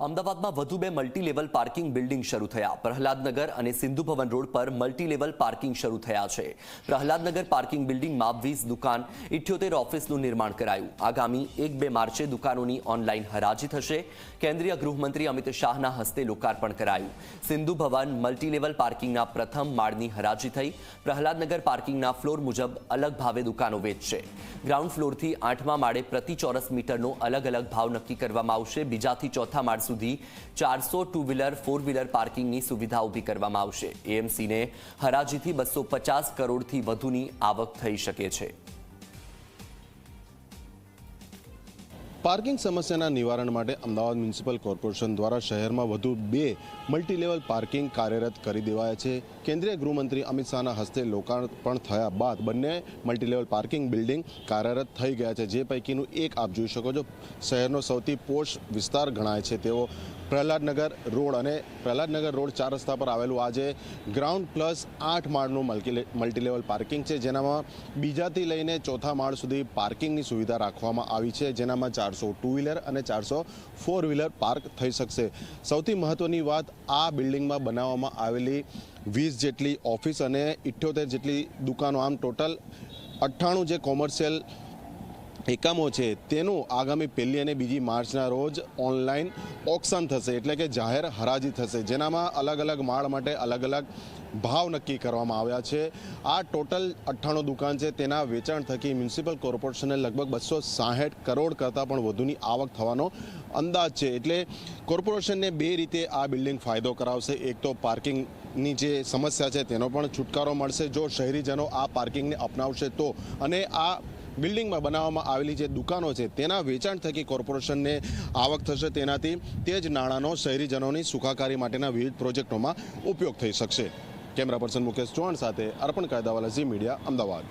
અમદાવાદમાં વધુ બે મલ્ટી લેવલ પાર્કિંગ બિલ્ડિંગ શરૂ થયા. પ્રહલાદનગર અને સિંધુ ભવન રોડ પર મલ્ટી લેવલ પાર્કિંગ શરૂ થયા છે. પ્રહલાદનગર પાર્કિંગ બિલ્ડિંગમાં વીસ દુકાન ઇઠ્યોતેર ઓફિસનું નિર્માણ કરાયું. આગામી એક બે માર્ચે દુકાનોની ઓનલાઈન હરાજી થશે. કેન્દ્રીય ગૃહમંત્રી અમિત શાહના હસ્તે લોકાર્પણ કરાયું. સિંધુ ભવન મલ્ટી લેવલ પાર્કિંગના પ્રથમ માળની હરાજી થઈ. પ્રહલાદનગર પાર્કિંગના ફ્લોર મુજબ અલગ ભાવે દુકાનો વેચશે. ગ્રાઉન્ડ ફ્લોરથી આઠમા માળે પ્રતિ ચોરસ મીટરનો અલગ અલગ ભાવ નક્કી કરવામાં આવશે. બીજાથી ચોથા માળ સુધી ચારસો ટુ વ્હીલર ફોર વ્હીલર પાર્કિંગની સુવિધા ઊભી કરવામાં આવશે. એએમસીને હરાજીથી બસો પચાસ કરોડથી વધુની આવક થઈ શકે છે. પાર્કિંગ સમસ્યાના નિવારણ માટે અમદાવાદ મ્યુનિસિપલ કોર્પોરેશન દ્વારા શહેરમાં વધુ બે મલ્ટીલેવલ પાર્કિંગ કાર્યરત કરી દેવાયા છે. કેન્દ્રીય ગૃહમંત્રી અમિત શાહના હસ્તે લોકાર્પણ થયા બાદ બંને મલ્ટીલેવલ પાર્કિંગ બિલ્ડિંગ કાર્યરત થઈ ગયા છે. જે પૈકીનું એક આપ જોઈ શકો છો. શહેરનો સૌથી પોષ વિસ્તાર ગણાય છે. તેઓ પ્રહલાદનગર રોડ અને પ્રહલાદનગર રોડ ચાર રસ્તા પર આવેલું આ જે ગ્રાઉન્ડ પ્લસ આઠ માળનું મલ્ટી લેવલ પાર્કિંગ છે, જેનામાં બીજાથી લઈને ચોથા માળ સુધી પાર્કિંગની સુવિધા રાખવામાં આવી છે, જેનામાં ચારસો ટુ વ્હીલર અને ચારસો ફોર વ્હીલર પાર્ક થઈ શકશે. સૌથી મહત્ત્વની વાત આ બિલ્ડિંગમાં બનાવવામાં આવેલી વીસ જેટલી ઓફિસ અને ઇઠ્યોતેર જેટલી દુકાનો. આમ ટોટલ અઠ્ઠાણું જે કોમર્શિયલ એકમો છે, તેનું આગામી પહેલી અને બીજી માર્ચના રોજ ઓનલાઈન ઓક્શન થશે, એટલે કે જાહેર હરાજી થશે. જેનામાં અલગ અલગ માળ માટે અલગ અલગ ભાવ નક્કી કરવામાં આવ્યા છે. આ ટોટલ અઠ્ઠાણું દુકાન છે, તેના વેચાણ થકી મ્યુનિસિપલ કોર્પોરેશનને લગભગ બસો સાહીઠ કરોડ કરતાં પણ વધુની આવક થવાનો અંદાજ છે. એટલે કોર્પોરેશનને બે રીતે આ બિલ્ડિંગ ફાયદો કરાવશે. એક તો પાર્કિંગની જે સમસ્યા છે, તેનો પણ છુટકારો મળશે. જો શહેરીજનો આ પાર્કિંગને અપનાવશે તો અને આ બિલ્ડિંગમાં બનાવવામાં આવેલી જે દુકાનો છે, તેના વેચાણ થકી કોર્પોરેશનને આવક થશે. તેનાથી તે જ નાણાંનો શહેરીજનોની સુખાકારી માટેના વિવિધ પ્રોજેક્ટોમાં ઉપયોગ થઈ શકશે. કેમેરા પર્સન મુકેશ ચૌહાણ સાથે અર્પણ કાયદાવાલા ઝી મીડિયા, અમદાવાદ.